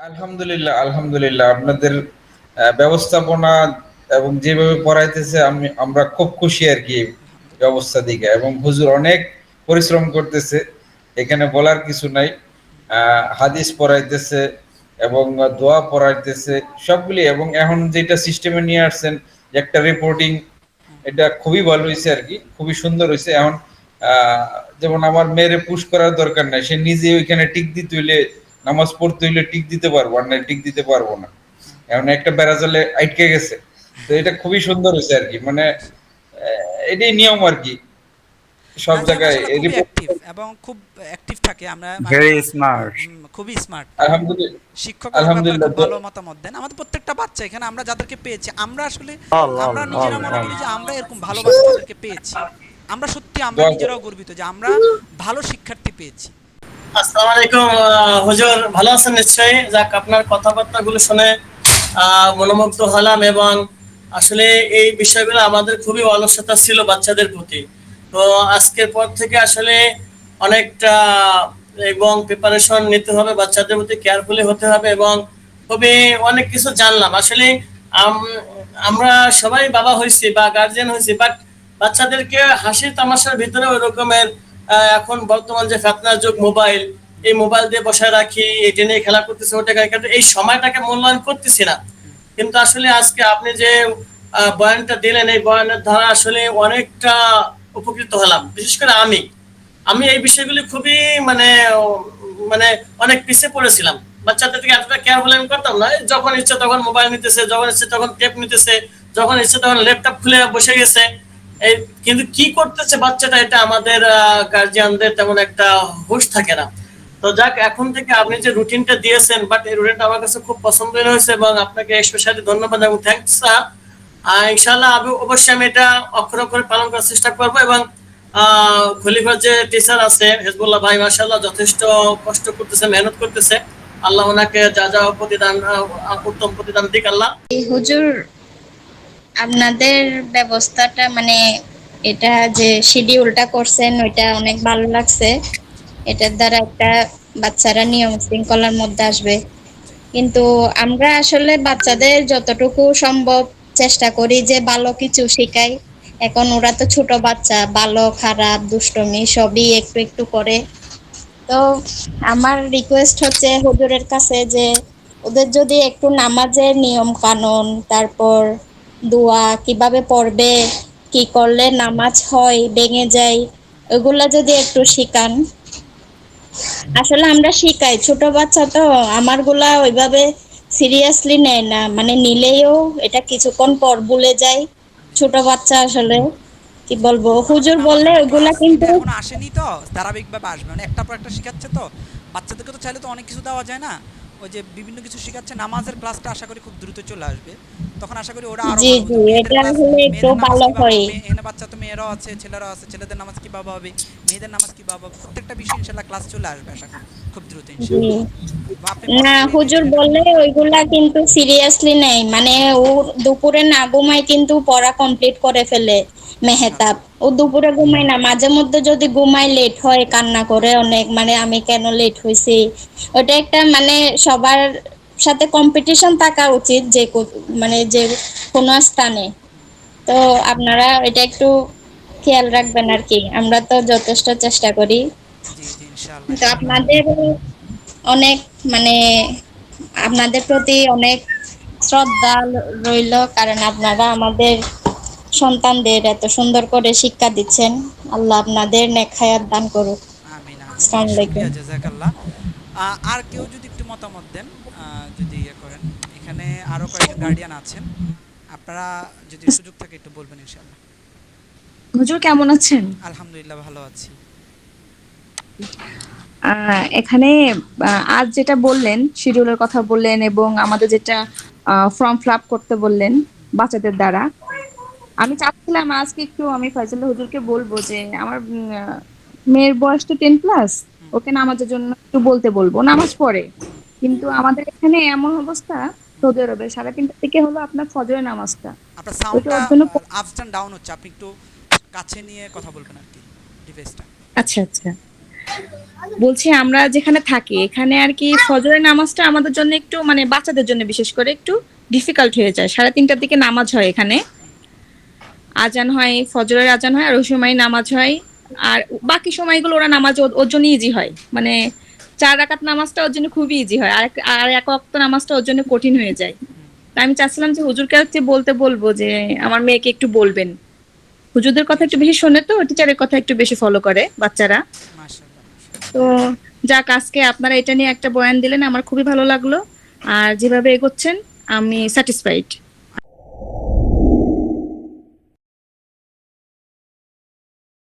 আলহামদুলিল্লাহ, আলহামদুলিল্লাহ। আপনাদের ব্যবস্থাপনা এবং যেভাবে পড়াইতেছে আমি আমরা খুব খুশি আর কি ব্যবস্থা দিকে এবং হুজুর অনেক পরিশ্রম করতেছে। এখানে বলার কিছু নাই। হাদিস পড়াইতেছে এবং দোয়া পড়াইতেছে সবগুলি এবং এখন যেটা সিস্টেমে নিয়ে আসছেন একটা রিপোর্টিং এটা খুবই ভালো হইছে আরকি। খুবই সুন্দর হয়েছে এখন যেমন আমার মেয়েরে পুশ করার দরকার নাই। সে নিজে ওইখানে টিক দিতে হইলে নামাজ পড়তে হইলে টিক দিতে পারব, আর নাইলে টিক দিতে পারব না। এখন একটা বেড়াজালে আইটকে গেছে। তো এটা খুবই সুন্দর হইছে আরকি। মানে এটাই নিয়ম আরকি। সব জায়গায় এবং খুব অ্যাক্টিভ থাকে। আমরা মানে ভেরি স্মার্ট। খুবই স্মার্ট। আলহামদুলিল শিক্ষকরাও ব্যাপারে আলহামদুলিল্লাহ ভালো মতামত দেন। আমাদের প্রত্যেকটা বাচ্চা এখানে আমরা যাদেরকে পেয়েছি, আমরা আসলে আমরা নিজেরা মনে করি যে আমরা এরকম ভালো বাচ্চাদেরকে পেয়েছি। আমরা সত্যি আমরা নিজেরাও গর্বিত যে আমরা ভালো শিক্ষার্থী পেয়েছি। আসসালামু আলাইকুম হুজুর, ভালো আছেন নিশ্চয়ই? যাক, আপনার কথাবার্তাগুলো শুনে মনোমুগ্ধ হলাম এবং আসলে এই বিষয়গুলো আমাদের খুবই অলসতা ছিল বাচ্চাদের প্রতি। তো আজকের পর থেকে আসলে অনেকটা, এবং প্রিপারেশন নিতে হবে, বাচ্চাদের প্রতি কেয়ারফুলি হতে হবে এবং খুবই অনেক কিছু জানলাম। আসলে আমরা সবাই বাবা হয়েছি বা গার্জিয়ান হয়েছি বাট বাচ্চাদেরকে হাসি তামাশার ভিতরে ওই রকমের এখন বর্তমান যে ফেতনার যুগ মোবাইল, এই মোবাইল দিয়ে বসায় রাখি এটা নিয়ে খেলা করতেছে, ওটা খেলা এই সময়টাকে মূল্যায়ন করতেছি না। কিন্তু আসলে আজকে আপনি যে বয়ানটা দিলেন, এই বয়ানের দ্বারা আসলে অনেকটা উপকৃত হলাম। বিশেষ করে আমি। আমি এই বিষয়গুলি খুবই মানে মানে অনেক পিছিয়ে পড়েছিলাম। বাচ্চাদের থেকে এতটা কেয়ারফুল আমি করতাম না। যখন ইচ্ছে তখন মোবাইল নিতেছে, যখন ইচ্ছে তখন টেপ নিতেছে, যখন ইচ্ছে তখন ল্যাপটপ খুলে বসে গেছে। কিন্তু কি করতেছে বাচ্চাটা এটা আমাদের গার্জিয়ানদের তেমন একটা হুঁশ থাকে না। তো যাক, এখন থেকে আপনি যে রুটিনটা দিয়েছেন বাট এই রুটিনটা আমার কাছে খুব পছন্দের হয়েছে এবং আপনাকে স্পেশালি ধন্যবাদ এবং থ্যাংকস স্যার ইনশাল্লাহ আমি অবশ্যই আমি এটা অক্ষর অক্ষরে পালন করার চেষ্টা করব এবং খলিফার যে টিচার আছে, হেজবুল্লাহ ভাই মাসাল্লাহ যথেষ্ট কষ্ট করতেছে, মেহনত করতেছে। আল্লাহ ওনাকে যা যা প্রতিদান উত্তম প্রতিদান দিক, আল্লাহ। হুজুর আপনাদের ব্যবস্থাটা মানে এটা যে শিডিউলটা করছেন, ওইটা অনেক ভালো লাগছে। এটার দ্বারা একটা বাচ্চারা নিয়ম শৃঙ্খলার মধ্যে আসবে। কিন্তু আমরা আসলে বাচ্চাদের যতটুকু সম্ভব চেষ্টা করি যে ভালো কিছু শেখাই। এখন ওরা তো ছোট বাচ্চা, ভালো, খারাপ, দুষ্টমি সবই একটু একটু করে। তো আমার রিকোয়েস্ট হচ্ছে হুজুরের কাছে যে ওদের যদি একটু নামাজের নিয়ম কানুন তারপর দোয়া কীভাবে পড়বে কি করলে নামাজ হয় ভেঙে যায় ওগুলা যদি একটু শিখান। আসলে আমরা শিখাই ছোট বাচ্চা তো আমারগুলা ওইভাবে সিরিয়াসলি নেয় না মানে নিলেও এটা কিছুক্ষণ পর ভুলে যায় ছোট বাচ্চা আসলে কি বলব হুজুর বললে ওইগুলা কিন্তু এখন আসেনি তো ধারাবাহিকভাবে আসবে মানে একটা পর একটা শেখাচ্ছে তো বাচ্চাদেরকে তো চাইলে তো অনেক কিছু দেওয়া যায় না ওই যে বিভিন্ন কিছু শেখাচ্ছে নামাজের ক্লাসটা আশা করি খুব দ্রুত চলে আসবে। তখন আশা করি ওরা আরও জি জি এটা হলে একটু ভালো হয়। এখানে বাচ্চা তো মেয়েরাও আছে ছেলেরাও আছে ছেলেদের নামাজ কীভাবে হবে? মেয়েদের নামাজ কীভাবে হবে? প্রত্যেকটা বিষয় ইনশাল্লাহ ক্লাস চলে আসবে আশা করি খুব দ্রুত আপনি না হুজুর বললে ওইগুলা কিন্তু সিরিয়াসলি নেই। মানে ও দুপুরে না ঘুমায় কিন্তু পড়া কমপ্লিট করে ফেলে মেহতাব। ও দুপুরে ঘুমায় না মাঝে মধ্যে যদি ঘুমায় লেট হয় কান্না করে অনেক মানে আমি কেন লেট হয়েছি ওটা একটা মানে সবার সাথে কম্পিটিশন থাকা উচিত যে মানে যে কোনো স্থানে। তো আপনারা এটা একটু খেয়াল রাখবেন আর কি। আমরা তো যথেষ্ট চেষ্টা করি। তো আপনাদের অনেক মানে আপনাদের প্রতি অনেক শ্রদ্ধা রইল কারণ আপনারা আমাদের সন্তানদের এত সুন্দর করে শিক্ষা দিচ্ছেন। আল্লাহ আপনাদের নেখায়াত দান করুক। আমিন আর কেউ যদি মতামত দেন যদি ইয়ে করেন। এখানে আরও কয়েকজন গার্ডিয়ান আছেন। আপনারা যদি সুযোগ থাকে একটু বলবেন ইনশাল্লাহ হুজুর কেমন আছেন? আলহামদুলিল্লাহ ভালো আছি। এখানে আজ যেটা বললেন শিডিউলের কথা বললেন এবং আমাদের যেটা ফর্ম ফিল আপ করতে বললেন বাচ্চাদের দ্বারা। আমি চাচ্ছিলাম আজকে একটু আমি ফয়সাল হুজুরকে বলব যে আমার মেয়ের বয়স তো টেন প্লাস ওকে নামাজের জন্য একটু বলতে বলব। নামাজ পড়ে। কিন্তু আমাদের এখানে এমন অবস্থা সৌদি আরবে সাড়ে তিনটা থেকে হলো আপনার ফজরের নামাজটা। আপনার সাউন্ডটা আপস অ্যান্ড ডাউন হচ্ছে। আপনি একটু কাছে নিয়ে কথা বলবেন আর কি ডিভাইসটা আচ্ছা আচ্ছা। বলছি আমরা যেখানে থাকি এখানে আর কি ফজরের নামাজটা আমাদের জন্য একটু মানে বাচ্চাদের জন্য বিশেষ করে একটু ডিফিকাল্ট হয়ে যায়। সাড়ে তিনটার দিকে নামাজ হয় এখানে। আজান হয় ফজরের আজান হয় আর ওই সময় নামাজ হয়। আর বাকি সময়গুলো ওরা নামাজ ওর জন্য ইজি হয়। মানে চার রাকাত নামাজটা ওর জন্য খুবই ইজি হয়। আর এক- আর এক অক্ত নামাজটা ওর জন্য কঠিন হয়ে যায়। আমি চাচ্ছিলাম যে হুজুরকে হচ্ছে বলতে বলব যে আমার মেয়েকে একটু বলবেন। হুজুরদের কথা একটু বেশি শোনে তো টিচারের কথা একটু বেশি ফলো করে বাচ্চারা। তো যাক আজকে আপনারা এটা নিয়ে একটা বয়ান দিলেন আমার খুবই ভালো লাগল। আর যেভাবে এগোচ্ছেন আমি স্যাটিসফাইড